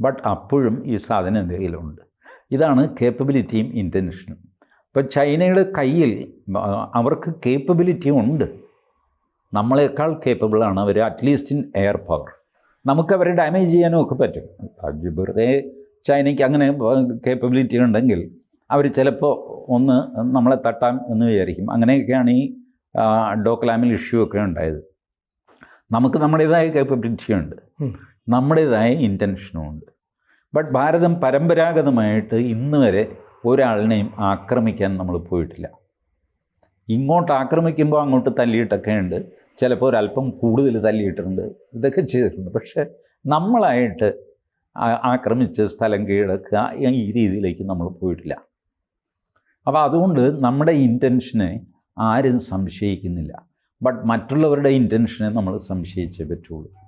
But അപ്പോഴും ഈ സാധനം എന്റെ കയ്യിലുണ്ട്. ഇതാണ് കേപ്പബിലിറ്റിയും ഇന്റൻഷനും ഇപ്പോൾ ചൈനയുടെ കയ്യിൽ അവർക്ക് കേപ്പബിലിറ്റി ഉണ്ട്. നമ്മളെക്കാൾ കേപ്പബിളാണ് അവർ at least in air power നമുക്ക് അവരെ ഡാമേജ് ചെയ്യാനും ഒക്കെ പറ്റും. വെറുതെ ചൈനയ്ക്ക് അങ്ങനെ കേപ്പബിലിറ്റി ഉണ്ടെങ്കിൽ അവർ ചിലപ്പോൾ ഒന്ന് നമ്മളെ തട്ടാം എന്ന് വിചാരിക്കും. അങ്ങനെയൊക്കെയാണ് ഈ ഡോക്ലാമിൽ ഇഷ്യൂ ഒക്കെ ഉണ്ടായത്. നമുക്ക് നമ്മുടേതായ കേപ്പബിലിറ്റി ഉണ്ട്. നമ്മുടേതായ ഇന്റൻഷനും ഉണ്ട് ബട്ട് ഭാരതം പരമ്പരാഗതമായിട്ട് ഇന്ന് വരെ ഒരാളിനെയും ആക്രമിക്കാൻ നമ്മൾ പോയിട്ടില്ല. ഇങ്ങോട്ട് ആക്രമിക്കുമ്പോൾ അങ്ങോട്ട് തല്ലിയിട്ടൊക്കെ ഉണ്ട്. ചിലപ്പോൾ ഒരല്പം കൂടുതൽ തല്ലിയിട്ടുണ്ട്. ഇതൊക്കെ ചെയ്തിട്ടുണ്ട്. പക്ഷേ നമ്മളായിട്ട് ആക്രമിച്ച് സ്ഥലം കീഴടക്കുക ഈ രീതിയിലേക്ക് നമ്മൾ പോയിട്ടില്ല. അപ്പോൾ അതുകൊണ്ട് നമ്മുടെ ഇന്റൻഷനെ ആരും സംശയിക്കുന്നില്ല. ബട്ട് മറ്റുള്ളവരുടെ ഇന്റൻഷനെ നമ്മൾ സംശയിച്ചേ പറ്റുള്ളൂ.